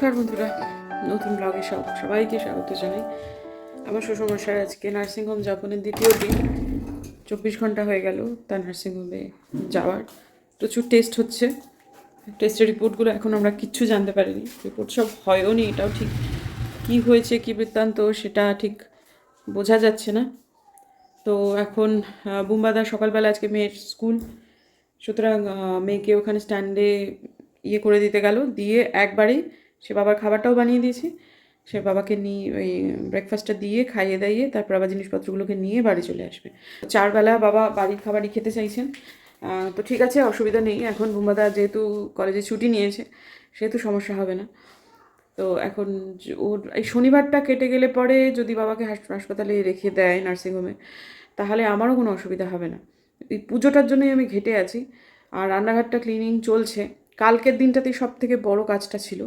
নমস্কার বন্ধুরা, নতুন ব্লগে সব সবাইকে স্বাগত জানাই। আমার শ্বশুরমশাই আজকে নার্সিংহোম যাপনের দ্বিতীয় দিন। চব্বিশ ঘণ্টা হয়ে গেল তার নার্সিংহোমে যাওয়ার। প্রচুর টেস্ট হচ্ছে। টেস্টের রিপোর্টগুলো এখন আমরা কিচ্ছু জানতে পারিনি। রিপোর্ট সব হয়ও নি, এটাও ঠিক কী হয়েছে, কী বৃত্তান্ত, সেটা ঠিক বোঝা যাচ্ছে না। তো এখন বুম্বাদা সকালবেলা আজকে মেয়ের স্কুল। সুতরাং মেয়েকে ওখানে স্ট্যান্ডে ইয়ে করে দিতে গেল। দিয়ে একবারেই সে বাবার খাবারটাও বানিয়ে দিয়েছে। সে বাবাকে নিয়ে ওই ব্রেকফাস্টটা দিয়ে খাইয়ে দাইয়ে তারপর আবার জিনিসপত্রগুলোকে নিয়ে বাড়ি চলে আসবে। চারবেলা বাবা বাড়ির খাবারই খেতে চাইছেন। তো ঠিক আছে, অসুবিধা নেই। এখন বুম্বাদা যেহেতু কলেজে ছুটি নিয়েছে, সেহেতু সমস্যা হবে না। তো এখন ওর এই শনিবারটা কেটে গেলে পরে যদি বাবাকে হাস- হাসপাতালে রেখে দেয় নার্সিংহোমে তাহলে আমারও কোনো অসুবিধা হবে না। এই পুজোটার জন্যই আমি ঘেটে আছি। আর রান্নাঘরটা ক্লিনিং চলছে। কালকের দিনটাতেই সব থেকে বড় কাজটা ছিল।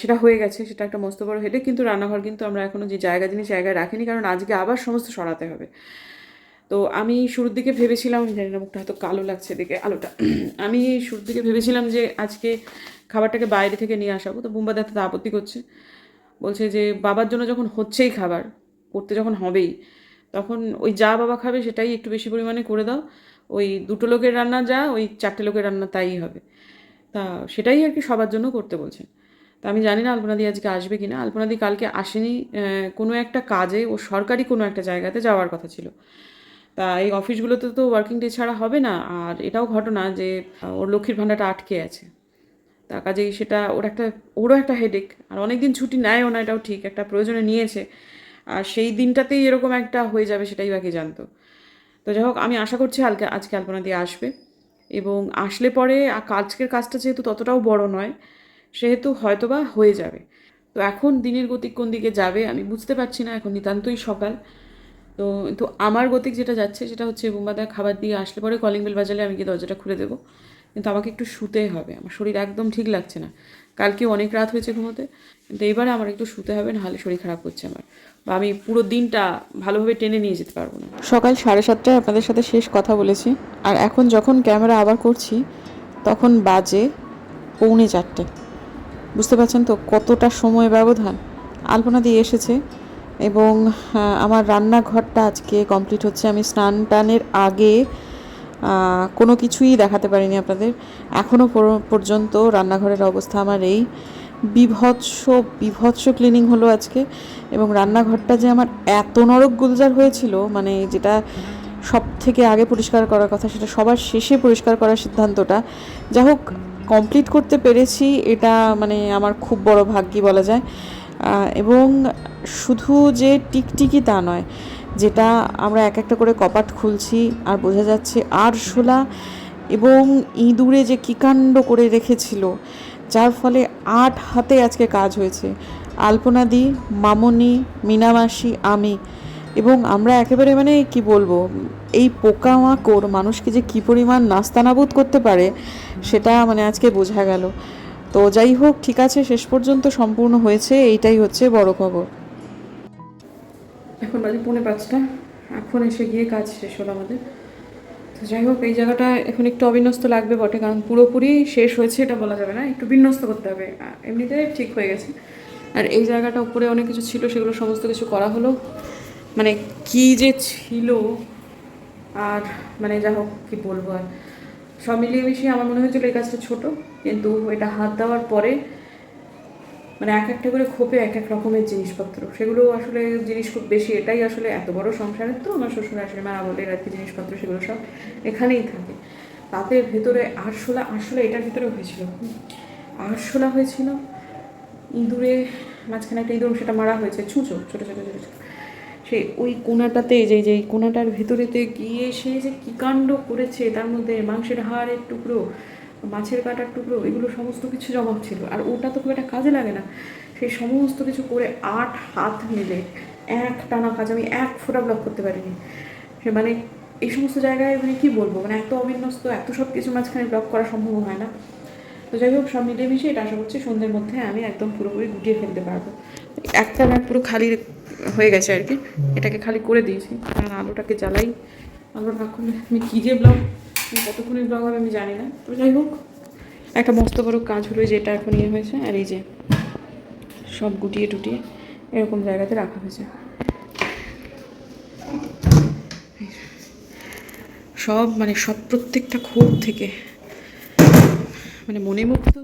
সেটা হয়ে গেছে, সেটা একটা মস্ত বড় হেডে কিন্তু রান্নাঘর কিন্তু আমরা এখনও যে জায়গা জিনিস জায়গায় রাখিনি, কারণ আজকে আবার সমস্ত সরাতে হবে। তো আমি শুরুর দিকে ভেবেছিলাম জানি না মুখটা হয়তো কালো লাগছে দেখে, আলোটা। আমি শুরুর দিকে ভেবেছিলাম যে আজকে খাবারটাকে বাইরে থেকে নিয়ে আসাবো, তো বুম্বা তো আপত্তি করছে। বলছে যে বাবার জন্য যখন হচ্ছেই খাবার, করতে যখন হবেই, তখন ওই যা বাবা খাবে সেটাই একটু বেশি পরিমাণে করে দাও। ওই দুটো লোকের রান্না যা, ওই চারটে লোকের রান্না তাই হবে। তা সেটাই আর কি সবার জন্য করতে বলছেন তা আমি জানি না আলপনাদি আজকে আসবে কি না আলপনাদি কালকে আসেনি কোনো একটা কাজে, ও সরকারি কোনো একটা জায়গাতে যাওয়ার কথা ছিল। তা এই অফিসগুলোতে তো ওয়ার্কিং ডে ছাড়া হবে না, আর এটাও ঘটনা যে, ওর লক্ষ্মীর ভাণ্ডারটা আটকে আছে। তা কাজেই সেটা ওর একটা, ওরও একটা হেডেক আর অনেক দিন ছুটি নেয়ও না, এটাও ঠিক, একটা প্রয়োজনে নিয়েছে। আর সেই দিনটাতেই এরকম একটা হয়ে যাবে সেটাই বাকি জানতো। তো যাই হোক, আমি আশা করছি আজকে আজকে আলপনা দিয়ে আসবে। এবং আসলে পরে আজকের কাজটা যেহেতু ততটাও বড় নয় সেহেতু হয়তোবা হয়ে যাবে। তো এখন দিনের গতিক কোন দিকে যাবে আমি বুঝতে পারছি না, এখন নিতান্তই সকাল। তো কিন্তু আমার গতিক যেটা যাচ্ছে সেটা হচ্ছে বুম্বাদা খাবার দিয়ে আসলে পরে কলিং বেল বাজালে আমি গিয়ে দরজাটা খুলে দেবো। কিন্তু আমাকে একটু শুতে হবে, আমার শরীর একদম ঠিক লাগছে না। কালকে অনেক রাত হয়েছে ঘুমোতে, কিন্তু এবারে আমার একটু শুতে হবে, নাহলে শরীর খারাপ করছে আমার। বা আমি পুরো দিনটা ভালোভাবে টেনে নিয়ে যেতে পারব না। সকাল সাড়ে সাতটায় আপনাদের সাথে শেষ কথা বলেছি। আর এখন যখন ক্যামেরা আবার করছি, তখন বাজে পৌনে চারটে। বুঝতে পারছেন তো কতটা সময় ব্যবধান? আলপনা দিয়ে এসেছে এবং আমার রান্নাঘরটা আজকে কমপ্লিট হচ্ছে। আমি স্নান টানের আগে কোনো কিছুই দেখাতে পারিনি আপনাদের। এখনও পর্যন্ত রান্নাঘরের অবস্থা আমার এই। বিভৎস বিভৎস ক্লিনিং হলো আজকে এবং রান্নাঘরটা যে আমার এত নরক গুলজার হয়েছিল মানে যেটা সব থেকে আগে পরিষ্কার করার কথা, সেটা সবার শেষে পরিষ্কার করার সিদ্ধান্তটা। যা হোক কমপ্লিট করতে পেরেছি, এটা মানে আমার খুব বড় ভাগ্যই বলা যায়। এবং শুধু যে টিকটিকি তা নয়, যেটা আমরা এক একটা করে কপাট খুলছি, আর বোঝা যাচ্ছে আরশোলা এবং ইঁদুরে যে কিকাণ্ড করে রেখেছিল, যার ফলে আট হাতে আজকে কাজ হয়েছে। আলপনাদি মামনি, মিনামাসি, আমি এবং আমরা একেবারে মানে কি বলব, এই পোকামাকড় মানুষকে যে কি পরিমাণ নাস্তানাবুদ করতে পারে, সেটা মানে আজকে বোঝা গেল। তো যাই হোক, ঠিক আছে, শেষ পর্যন্ত সম্পূর্ণ হয়েছে, এইটাই হচ্ছে বড় খবর। এখন বাজে পৌনে পাঁচটা, এখন এসে গিয়ে কাজ শেষ হলো আমাদের। তো যাই হোক, এই জায়গাটা এখন একটু অবিন্যস্ত লাগবে বটে, কারণ পুরোপুরি শেষ হয়েছে, এটা বলা যাবে না, একটু বিন্যস্ত করতে হবে। এমনিতে ঠিক হয়ে গেছে। আর এই জায়গাটা উপরে অনেক কিছু ছিল, সেগুলো সমস্ত কিছু করা হলো। মানে কি যে ছিল আর মানে যা হোক, কী বলব আর। সব মিলিয়ে মিশিয়ে আমার মনে হয়েছিল এই কাজটা ছোট, কিন্তু এটা হাত দেওয়ার পরে মানে এক একটা করে খোপে এক এক রকমের জিনিসপত্র। সেগুলো আসলে জিনিস খুব বেশি, এটাই আসলে এত বড় সংসারের তো, আমার শ্বশুর আসলে মা বলে আর কি জিনিসপত্র, সেগুলো সব এখানেই থাকে। তাতে ভেতরে আরশোলা আরশোলা এটার ভিতরে হয়েছিল। আরশোলা হয়েছিল ইঁদুরে, মাঝখানে একটা ইঁদুর, সেটা মারা হয়েছে, ছুঁচো, ছোটো ছোটো ছোটো ছোটো। সেই ওই কোনাটাতে যে যে কোনাটার ভেতরেতে গিয়ে সে যে কী কাণ্ড করেছে, তার মধ্যে মাংসের হাড়ের টুকরো, মাছের কাটার টুকরো, এগুলো সমস্ত কিছু জমা ছিল। আর ওটা তো খুব একটা কাজে লাগে না। সেই সমস্ত কিছু করে আট হাত মিলে। এক টানা কাজ, আমি এক ফোঁটা ব্লক করতে পারিনি। সে মানে এই সমস্ত জায়গায় মানে কী বলব? মানে এত অবিন্যস্ত, এত সব কিছু মাঝখানে ব্লক করা সম্ভব হয় না। তো যাই হোক, সব মিলিয়ে মিশিয়ে এটা আশা করছি সন্ধ্যের মধ্যে আমি একদম পুরোপুরি গুটিয়ে ফেলতে পারব। একটা রাত পুরো খালি হয়ে গেছে আর কি। এটাকে খালি করে দিয়েছি। কারণ আলোটাকে জ্বালাই। আলোটা এখন আমি কী যে ব্লগ কতক্ষণের ব্লগ হবে আমি জানি না। তো যাই হোক, একটা মস্ত বড় কাজ হলো যে এটা এখন ইয়ে হয়েছে, আর এই যে সব গুটিয়ে টুটিয়ে এরকম জায়গাতে রাখা হয়েছে। সব মানে সব প্রত্যেকটা ক্ষোভ থেকে মানে মনে মুক্ত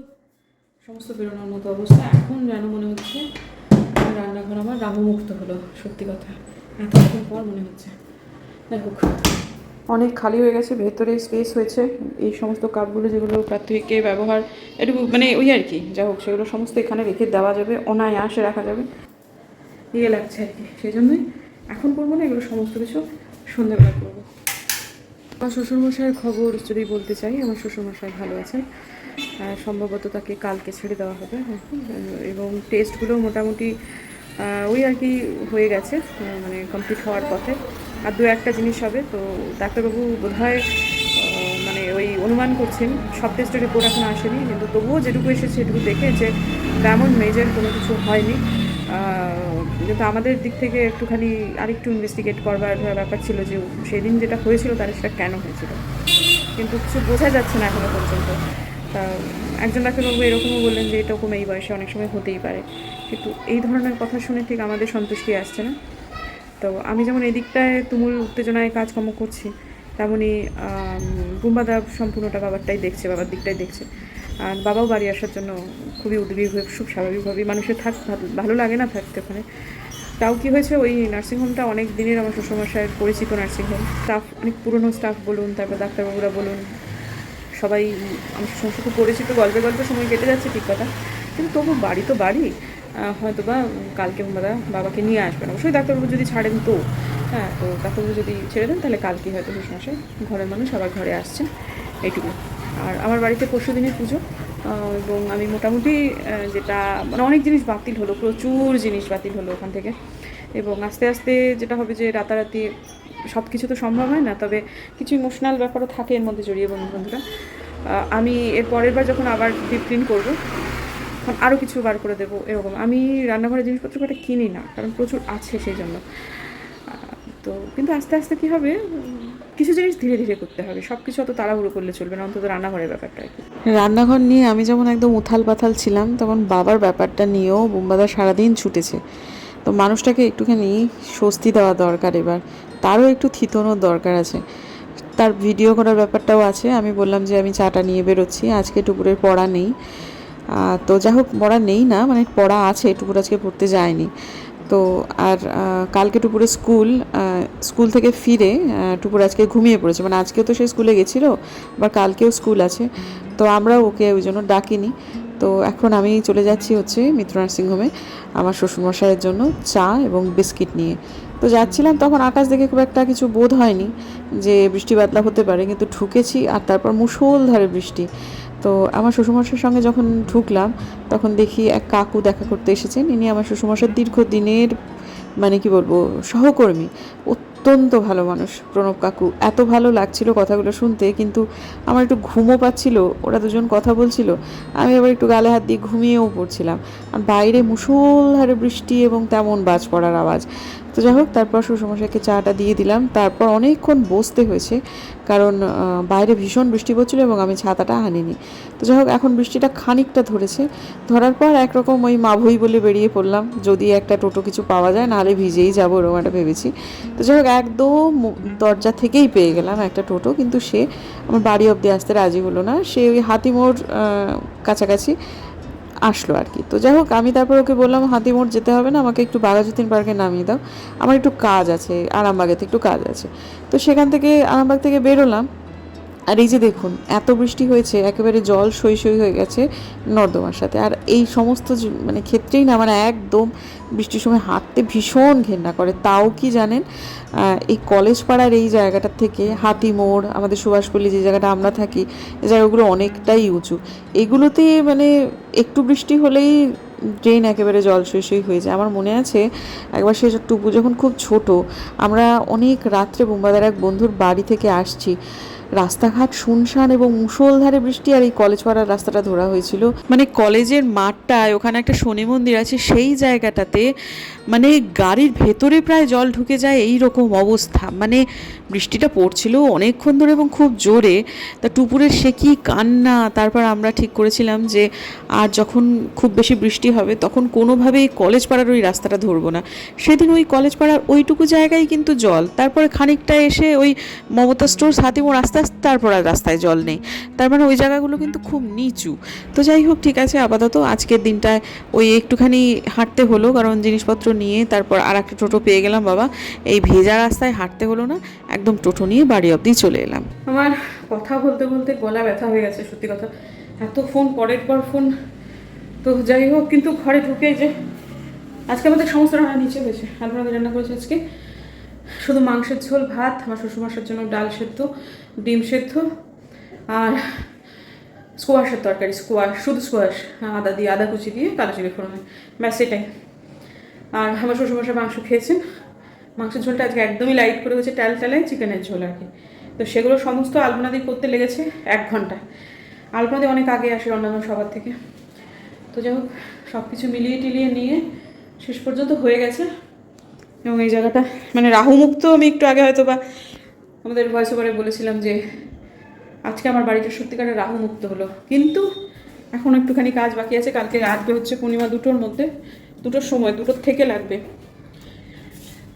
সমস্ত বেরোনোর মতো অবস্থা। এখন যেন মনে হচ্ছে রান্নাঘর আমার রামমুক্ত হলো সত্যি কথা। এতদিন পর মনে হচ্ছে। যাই হোক। অনেক খালি হয়ে গেছে ভেতরে স্পেস হয়েছে। এই সমস্ত কাপগুলো যেগুলো প্রাথমিকে ব্যবহার একটু মানে ওই আর কি। যাই হোক সেগুলো সমস্ত এখানে রেখে দেওয়া যাবে অনায়াসে রাখা যাবে। ইয়ে লাগছে আর কি সেই জন্যই এখন করব না এগুলো সমস্ত কিছু সন্ধ্যেবেলা করব। আমার শ্বশুরমশাইয়ের খবর যদি বলতে চাই আমার শ্বশুরমশাই ভালো আছেন। সম্ভবত তাকে কালকে ছেড়ে দেওয়া হবে হ্যাঁ, এবং টেস্টগুলো মোটামুটি ওই আর কি হয়ে গেছে মানে কমপ্লিট হওয়ার পথে। আর দু একটা জিনিস হবে, তো ডাক্তারবাবু বোধহয় মানে ওই অনুমান করছেন, সব টেস্টের রিপোর্ট এখন আসেনি, কিন্তু তবুও যেটুকু এসেছে সেটুকু দেখে যে তেমন মেজর কোনো কিছু হয়নি। কিন্তু আমাদের দিক থেকে একটুখানি আরেকটু ইনভেস্টিগেট করবার ব্যাপার ছিল যে সেদিন যেটা হয়েছিল তাহলে সেটা কেন হয়েছিল। কিন্তু কিছু বোঝা যাচ্ছে না এখনও পর্যন্ত। তা একজন ডাক্তারবাবু এরকমও বললেন যে এরকম এই বয়সে অনেক সময় হতেই পারে। কিন্তু এই ধরনের কথা শুনে ঠিক আমাদের সন্তুষ্টি আসছে না। তো আমি যেমন এদিকটায় তুমুল উত্তেজনায় কাজকর্ম করছি তেমনই বুম্বাদা সম্পূর্ণটা বাবারটাই দেখছে, বাবার দিকটাই দেখছে। আর বাবাও বাড়ি আসার জন্য খুবই উদ্বিগ্ন হয়ে, খুব স্বাভাবিকভাবেই মানুষের থাক ভালো- লাগে না থাকতে ওখানে। তাও কি হয়েছে ওই নার্সিংহোমটা অনেক দিনের আমার শ্বশুরমশাইয়ের পরিচিত নার্সিংহোম স্টাফ, অনেক পুরনো স্টাফ বলুন, তারপর ডাক্তারবাবুরা বলুন সবাই আমি শ্বশুর খুব তো গল্পে গল্পে সময় কেটে যাচ্ছে, ঠিক কথা। কিন্তু তবু বাড়ি তো বাড়ি হয়তো বা কালকে দাদা বাবাকে নিয়ে আসবেন অবশ্যই ডাক্তারবাবু যদি ছাড়েন তো। হ্যাঁ তো ডাক্তারবাবু যদি ছেড়ে দেন, তাহলে কালকে হয়তো শ্বশুরমশাই ঘরের মানুষ আবার ঘরে আসছেন এইটুকু আর আমার বাড়িতে পরশু দিনের পুজো এবং আমি মোটামুটি যেটা মানে অনেক জিনিস বাতিল হলো, প্রচুর জিনিস বাতিল হলো ওখান থেকে। এবং আস্তে আস্তে যেটা হবে যে রাতারাতি সব কিছু তো সম্ভব হয় না, তবে কিছু ইমোশনাল ব্যাপারও থাকে এর মধ্যে জড়িয়ে বন্ধু বন্ধুরা আমি এর পরের বার যখন আবার ডিপ ক্লিন করব, তখন আরও কিছু বার করে দেবো এরকম। আমি রান্নাঘরের জিনিসপত্র কটা কিনি না, কারণ প্রচুর আছে সেই জন্য। তো কিন্তু আস্তে আস্তে কী হবে, কিছু জিনিস ধীরে ধীরে করতে হবে সব কিছু অত তাড়াহুড়ো করলে চলবে না, অন্তত রান্নাঘরের ব্যাপারটা রান্নাঘর নিয়ে আমি যেমন একদম উথাল পাথাল ছিলাম তখন বাবার ব্যাপারটা নিয়েও বুম্বাদা সারাদিন ছুটেছে। তো মানুষটাকে একটুখানি স্বস্তি দেওয়া দরকার এবার। তারও একটু থিতনোর দরকার আছে। তার ভিডিও করার ব্যাপারটাও আছে। আমি বললাম যে আমি চাটা নিয়ে বেরোচ্ছি। আজকে টুকুরের পড়া নেই। তো যাই হোক, পড়া নেই না মানে পড়া আছে টুকুর আজকে পড়তে যায়নি। তো আর কালকে টুপুরে স্কুল স্কুল থেকে ফিরে টুপুর আজকে ঘুমিয়ে পড়েছে। মানে আজকেও তো সে স্কুলে গেছিল, আবার কালকেও স্কুল আছে। তো আমরা ওকে ওই জন্য ডাকিনি। তো এখন আমি চলে যাচ্ছি হচ্ছে মিত্র নার্সিংহোমে আমার শ্বশুরমশাইয়ের জন্য চা এবং বিস্কিট নিয়ে। তো যাচ্ছিলাম, তখন আকাশ দেখে খুব একটা কিছু বোধ হয়নি যে বৃষ্টি বাদলা হতে পারে, কিন্তু ঢুকেছি আর তারপর মুষলধারে বৃষ্টি। তো আমার শ্বশুরমশাইয়ের সঙ্গে যখন ঢুকলাম, তখন দেখি এক কাকু দেখা করতে এসেছেন। ইনি আমার শ্বশুরমশাইয়ের দীর্ঘদিনের মানে কি বলব, সহকর্মী, অত্যন্ত ভালো মানুষ, প্রণব কাকু। এত ভালো লাগছিল কথাগুলো শুনতে, কিন্তু আমার একটু ঘুমও পাচ্ছিল, ওরা দুজন কথা বলছিল। আমি আবার একটু গালে হাত দিয়ে ঘুমিয়েও পড়ছিলাম। আর বাইরে মুষলধারে বৃষ্টি এবং তেমন বাজ পড়ার আওয়াজ। তো যাই হোক, তারপর শ্বশুরমশাইকে চাটা দিয়ে দিলাম। তারপর অনেকক্ষণ বসতে হয়েছে, কারণ বাইরে ভীষণ বৃষ্টি পড়ছিল এবং আমি ছাতাটা আনিনি। তো যাই হোক, এখন বৃষ্টিটা খানিকটা ধরেছে। ধরার পর একরকম ওই মাভই বলে বেরিয়ে পড়লাম। যদি একটা টোটো কিছু পাওয়া যায়, নাহলে ভিজেই যাব ওরকম একটা ভেবেছি। তো যাই হোক, একদম দরজা থেকেই পেয়ে গেলাম একটা টোটো। কিন্তু সে আমার বাড়ি অবধি আসতে রাজি হলো না। সে ওই হাতিমোড় কাছাকাছি আসলো আর কি। তো যাই হোক, আমি তারপর ওকে বললাম হাতিমোড় যেতে হবে না, আমাকে একটু বাঘাযতীন পার্কে নামিয়ে দাও। আমার একটু কাজ আছে, আরামবাগেতে একটু কাজ আছে। তো সেখান থেকে আরামবাগ থেকে বেরোলাম। আর এই যে দেখুন, এত বৃষ্টি হয়েছে, একেবারে জল সই সই হয়ে গেছে নর্দমার সাথে। আর এই সমস্ত মানে ক্ষেত্রেই না মানে একদম বৃষ্টির সময় হাঁটতে ভীষণ ঘেন্না করে। তাও কি জানেন এই কলেজ পাড়ার এই জায়গাটার থেকে হাতি মোড়, আমাদের সুভাষপল্লী যে জায়গাটা আমরা থাকি এই জায়গাগুলো অনেকটাই উঁচু। এগুলোতে মানে একটু বৃষ্টি হলেই ড্রেন একেবারে জল সই হয়ে যায়। আমার মনে আছে, একবার সে টুপু যখন খুব ছোট, আমরা অনেক রাত্রে বোম্বাদার এক বন্ধুর বাড়ি থেকে আসছি রাস্তাঘাট, শুনশান এবং মুষলধারে বৃষ্টি আর এই কলেজ পাড়ার রাস্তাটা ধরা হয়েছিল। মানে কলেজের মাঠটায়, ওখানে একটা শনি মন্দির আছে, সেই জায়গাটাতে মানে গাড়ির ভেতরে প্রায় জল ঢুকে যায় এই রকম অবস্থা। মানে বৃষ্টিটা পড়ছিল অনেকক্ষণ ধরে এবং খুব জোরে। তা টুপুরের সে কি কান্না? তারপর আমরা ঠিক করেছিলাম যে, আর যখন খুব বেশি বৃষ্টি হবে, তখন কোনোভাবেই কলেজ পাড়ার ওই রাস্তাটা ধরবো না। সেদিন ওই কলেজ পাড়ার ওইটুকু জায়গায় কিন্তু জল। তারপরে খানিকটা এসে ওই মমতা স্টোর হাতিমোড় আস্তে আস্তে তারপর আর রাস্তায় জল নেই। তার মানে ওই জায়গাগুলো কিন্তু খুব নিচু। তো যাই হোক, ঠিক আছে, আপাতত আজকের দিনটায় ওই একটুখানি হাঁটতে হলো, কারণ জিনিসপত্র নিয়ে তারপর আর একটা টোটো পেয়ে গেলাম, বাবা। এই ভেজা রাস্তায় হাঁটতে হলো না, একদম টোটো নিয়ে বাড়ি অবধি চলে এলাম। আমার কথা বলতে বলতে গলা ব্যথা হয়ে গেছে, সত্যি কথা। এত ফোন, পরের পর ফোন। তো যাই হোক, কিন্তু ঘরে ঢুকে যে আজকে আমাদের সমস্ত রান্না নিচে হয়েছে। আপনাদের রান্না করেছে আজকে। শুধু মাংসের ঝোল, ভাত, আমার শ্বশুর শ্বশুরমশার জন্য ডাল সেদ্ধ। ডিম সেদ্ধ আর স্কোয়াশের তরকারি, স্কোয়াশ, শুধু স্কোয়াশ, আদা দিয়ে, আদা কুচি দিয়ে কালো জিরে ফোড়ন ব্যাস, এটাই। আর আমার শ্বশুরমশাই মাংস খেয়েছেন। মাংসের ঝোলটা আজকে একদমই লাইট করে হয়েছে ট্যাল টালে চিকেনের ঝোল আর কি। তো সেগুলো সমস্ত আলপনাদি করতে লেগেছে এক ঘণ্টা। আলপনাদি অনেক আগে আসে অন্যান্য সবার থেকে। তো যাই হোক সব কিছু মিলিয়ে টিলিয়ে নিয়ে শেষ পর্যন্ত হয়ে গেছে। এবং এই জায়গাটা মানে রাহুমুক্ত আমি একটু আগে হয়তো বা আমাদের ভয়েস ওভারে বলেছিলাম যে, আজকে আমার বাড়িটা সত্যিকারের রাহুমুক্ত হলো। কিন্তু এখন একটুখানি কাজ বাকি আছে। কালকে আসবে হচ্ছে পূর্ণিমা দুটোর মধ্যে। দুটোর সময়, দুটোর থেকে লাগবে।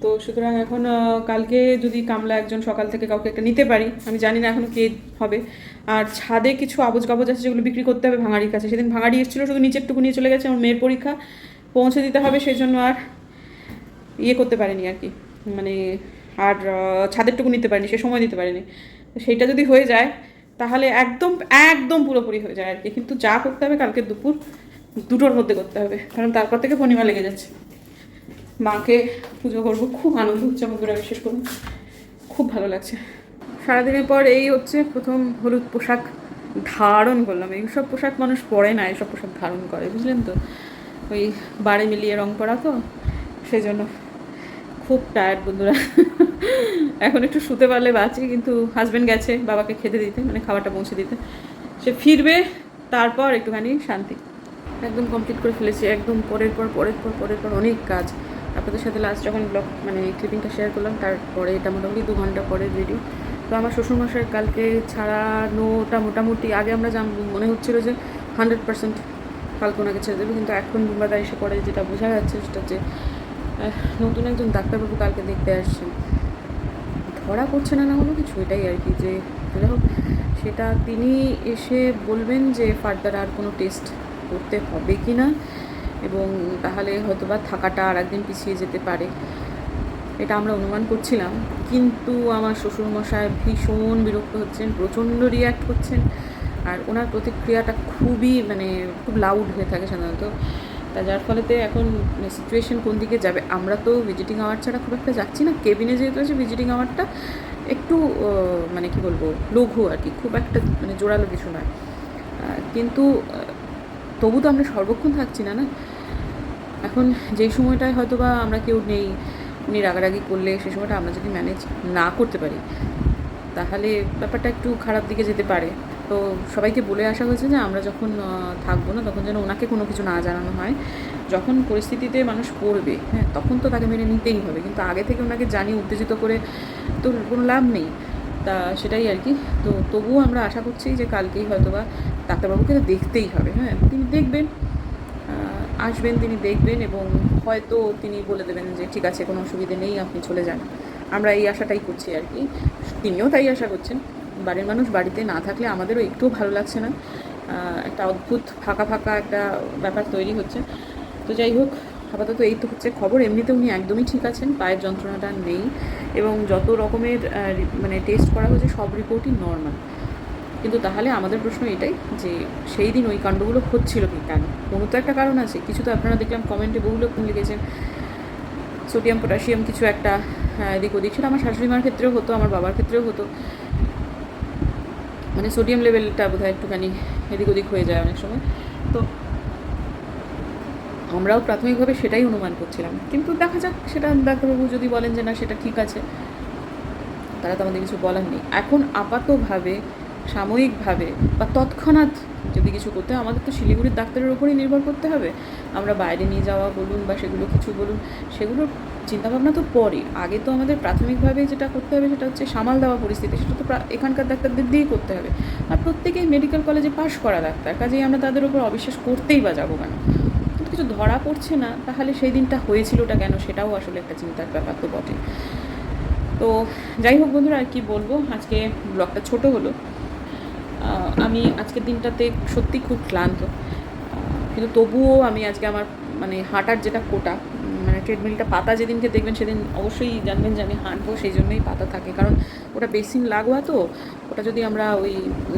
তো সুতরাং এখন কালকে যদি কামলা একজন সকাল থেকে কাউকে একটা নিতে পারি, আমি জানি না এখন কে হবে। আর ছাদে কিছু আবজ কাবজ আছে যেগুলো বিক্রি করতে হবে ভাঙাড়ির কাছে। সেদিন ভাঙাড়ি এসেছিল, শুধু নিচেরটুকু নিয়ে চলে গেছে। আমার মেয়ের পরীক্ষা পৌঁছে দিতে হবে সেই জন্য আর ইয়ে করতে পারিনি আর কি। মানে আর ছাদেরটুকু নিতে পারিনি, সে সময় দিতে পারিনি। সেইটা যদি হয়ে যায়, তাহলে একদম একদম পুরোপুরি হয়ে যায় আর কি। কিন্তু যা করতে হবে কালকে দুপুর দুটোর মধ্যে করতে হবে, কারণ তারপর থেকে পূর্ণিমা লেগে যাচ্ছে। মাকে পুজো করব, খুব আনন্দ হচ্ছে আমাদের বিশেষ করে। খুব ভালো লাগছে। সারাদিনের পর এই হচ্ছে প্রথম হলুদ পোশাক ধারণ করলাম। এইসব পোশাক মানুষ পরে না এইসব পোশাক ধারণ করে, বুঝলেন তো? ওই বাড়ি মিলিয়ে রং করা তো, সেই জন্য খুব টায়ার্ড বন্ধুরা। এখন একটু শুতে পারলে বাঁচি, কিন্তু হাজব্যান্ড গেছে, বাবাকে খেতে দিতে মানে খাবারটা পৌঁছে দিতে। সে ফিরবে, তারপর একটুখানি শান্তি। একদম কমপ্লিট করে ফেলেছি, একদম পরের পর পরের পর পরের পর অনেক কাজ। আপনাদের সাথে লাস্ট যখন ব্লগ মানে ক্লিপিংটা শেয়ার করলাম, তারপরে এটা মোটামুটি দু ঘণ্টা পরের ভিডিও তো আমার শ্বশুরমশাই কালকে ছাড়ানোটা মোটামুটি, আগে আমরা জান, মনে হচ্ছিল যে হান্ড্রেড পার্সেন্ট কালকে ওনাকে ছেড়ে দেবে, কিন্তু এখন বুম্বাদা এসে পরে যেটা বোঝা যাচ্ছে সেটা যে নতুন একজন ডাক্তারবাবু কালকে দেখতে আসছেন। ধরা করছে না না কোনো কিছু, এটাই আর কি যে হোক, সেটা তিনি এসে বলবেন যে ফার্দার আর কোনো টেস্ট করতে হবে কি না এবং তাহলে হয়তো বা থাকাটা আর একদিন পিছিয়ে যেতে পারে। এটা আমরা অনুমান করছিলাম, কিন্তু আমার শ্বশুরমশাই ভীষণ বিরক্ত হচ্ছেন, প্রচণ্ড রিয়্যাক্ট করছেন, আর ওনার প্রতিক্রিয়াটা খুবই মানে খুব লাউড হয়ে থাকে সাধারণত। তা যার ফলেতে এখন সিচুয়েশন কোন দিকে যাবে? আমরা তো ভিজিটিং আওয়ার ছাড়া খুব একটা যাচ্ছি না। কেবিনে যেহেতু আছে ভিজিটিং আওয়ারটা একটু মানে কি বলব, লঘু আর কি, খুব একটা মানে জোরালো কিছু নয়। কিন্তু তবু তো আমরা সর্বক্ষণ থাকছি না না? এখন যেই সময়টায় হয়তো বা আমরা কেউ নেই, উনি রাগারাগি করলে সেই সময়টা আমরা যদি ম্যানেজ না করতে পারি, তাহলে ব্যাপারটা একটু খারাপ দিকে যেতে পারে। তো সবাইকে বলে আসা হয়েছে যে আমরা যখন থাকব না তখন যেন ওনাকে কোনো কিছু না জানানো হয়। যখন পরিস্থিতিতে মানুষ পড়বে হ্যাঁ তখন তো তাকে মেনে নিতেই হবে। কিন্তু আগে থেকে ওনাকে জানিয়ে উত্তেজিত করে তো কোনো লাভ নেই। তা সেটাই আর কি। তো তবুও আমরা আশা করছি যে কালকেই হয়তো বা ডাক্তারবাবুকে তো দেখতেই হবে হ্যাঁ। তিনি দেখবেন আসবেন, তিনি দেখবেন এবং হয়তো তিনি বলে দেবেন যে, ঠিক আছে, কোনো অসুবিধে নেই, আপনি চলে যান। আমরা এই আশাটাই করছি আর কি। তিনিও তাই আশা করছেন। বাড়ির মানুষ বাড়িতে না থাকলে আমাদেরও একটুও ভালো লাগছে না। একটা অদ্ভুত ফাঁকা ফাঁকা একটা ব্যাপার তৈরি হচ্ছে। তো যাই হোক, আপাতত এই তো হচ্ছে খবর। এমনিতে উনি একদমই ঠিক আছেন, পায়ের যন্ত্রণাটা নেই এবং যত রকমের মানে টেস্ট করা হয়েছে সব রিপোর্টই নর্মাল কিন্তু তাহলে আমাদের প্রশ্ন এটাই যে সেই দিন ওই কাণ্ডগুলো হচ্ছিল কি কেন? কোনো তো একটা কারণ আছে। কিছু তো আপনারা দেখলাম কমেন্টে বহু লোক লিখেছেন। সোডিয়াম পটাশিয়াম কিছু একটা এদিক ওদিক সেটা আমার শাশুড়ি মার ক্ষেত্রেও হতো, আমার বাবার ক্ষেত্রেও হতো। মানে সোডিয়াম লেভেলটা বোধ হয় একটুখানি এদিক ওদিক হয়ে যায় অনেক সময়। তো আমরাও প্রাথমিকভাবে সেটাই অনুমান করছিলাম। কিন্তু দেখা যাক, সেটা ডাক্তারবাবু যদি বলেন যে না, সেটা ঠিক আছে। তারা তো আমাদের কিছু বলার নেই। এখন আপাতভাবে, সাময়িকভাবে বা তৎক্ষণাৎ যদি কিছু করতে হয়, আমাদের তো শিলিগুড়ির ডাক্তারের ওপরেই নির্ভর করতে হবে। আমরা বাইরে নিয়ে যাওয়া বলুন বা সেগুলো কিছু বলুন, সেগুলোর চিন্তাভাবনা তো পরে আগে তো আমাদের প্রাথমিকভাবে যেটা করতে হবে সেটা হচ্ছে সামাল দেওয়া পরিস্থিতি, সেটা তো এখানকার ডাক্তারদের দিয়েই করতে হবে। আর প্রত্যেকেই মেডিকেল কলেজে পাশ করা ডাক্তার, কাজেই আমরা তাদের উপর অবিশ্বাস করতেই বা যাব কেন? কিন্তু কিছু ধরা পড়ছে না, তাহলে সেই দিনটা হয়েছিলটা কেন সেটাও আসলে একটা চিন্তার ব্যাপার তো বটে তো যাই হোক বন্ধুরা, আর কি বলব? আজকে ব্লগটা ছোট হলো। আমি আজকের দিনটাতে সত্যি খুব ক্লান্ত। কিন্তু তবুও আমি আজকে আমার মানে হাঁটার যেটা কোটা ট্রেডমিলটা, পাতা যেদিনকে দেখবেন সেদিন অবশ্যই জানবেন যে আমি হাঁটবো, সেই জন্যই পাতা থাকে। কারণ ওটা বেসিন লাগোয়া তো, ওটা যদি আমরা ওই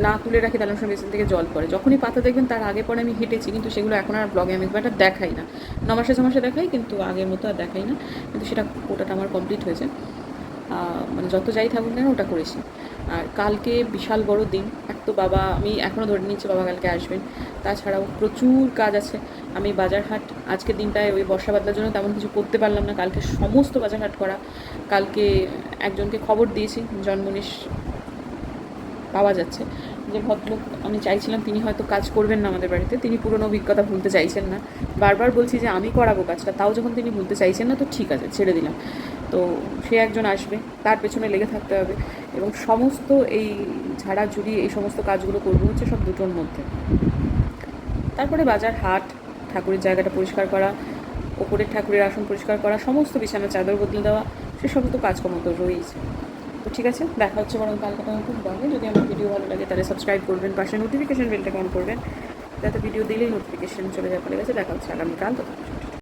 না তুলে রাখি তাহলে সময় বেসিন থেকে জল পড়ে। যখনই পাতা দেখবেন তার আগে পরে আমি হেঁটেছি, কিন্তু সেগুলো এখন আর ব্লগে আমি একটা দেখাই না। ন মাসে মাসে দেখাই, কিন্তু আগের মতো আর দেখাই না। কিন্তু সেটা কোটাটা আমার কমপ্লিট হয়েছে। মানে যত যাই থাকুক কেন ওটা করেছি। আর কালকে বিশাল বড় দিন, এক তো বাবা, আমি এখনও ধরে নিচ্ছি বাবা কালকে আসবেন। তাছাড়াও প্রচুর কাজ আছে। আমি বাজার হাট আজকের দিনটায় ওই বর্ষা বাদলার জন্য তেমন কিছু করতে পারলাম না। কালকে সমস্ত বাজার হাট করা। কালকে একজনকে খবর দিয়েছি জন্মনিশ পাওয়া যাচ্ছে। যে ভদ্রলোক, আমি চাইছিলাম তিনি হয়তো কাজ করবেন না আমাদের বাড়িতে। তিনি পুরনো অভিজ্ঞতা ভুলতে চাইছেন না। বারবার বলছি যে, আমি করাবো কাজটা। তাও যখন তিনি ভুলতে চাইছেন না, তো ঠিক আছে, ছেড়ে দিলাম। তো সে একজন আসবে, তার পেছনে লেগে থাকতে হবে। এবং সমস্ত এই ঝাড়াঝুড়ি, এই সমস্ত কাজগুলো করব হচ্ছে সব দুটোর মধ্যে। তারপরে বাজার হাট ঠাকুরের জায়গাটা পরিষ্কার করা, ওপরের ঠাকুরের আসন পরিষ্কার করা, সমস্ত বিছানা চাদর বদলে দেওয়া সে সমস্ত কাজকর্ম তো রয়েছে তো ঠিক আছে, দেখা হচ্ছে বরং কালকে তখন খুব ভালো যদি আমার ভিডিও ভালো লাগে তাহলে সাবস্ক্রাইব করবেন, পাশে নোটিফিকেশন বেলটা অন করবেন, যাতে ভিডিও দিলেই নোটিফিকেশন চলে যাওয়া পড়ে গেছে দেখা হচ্ছে আগামীকাল তো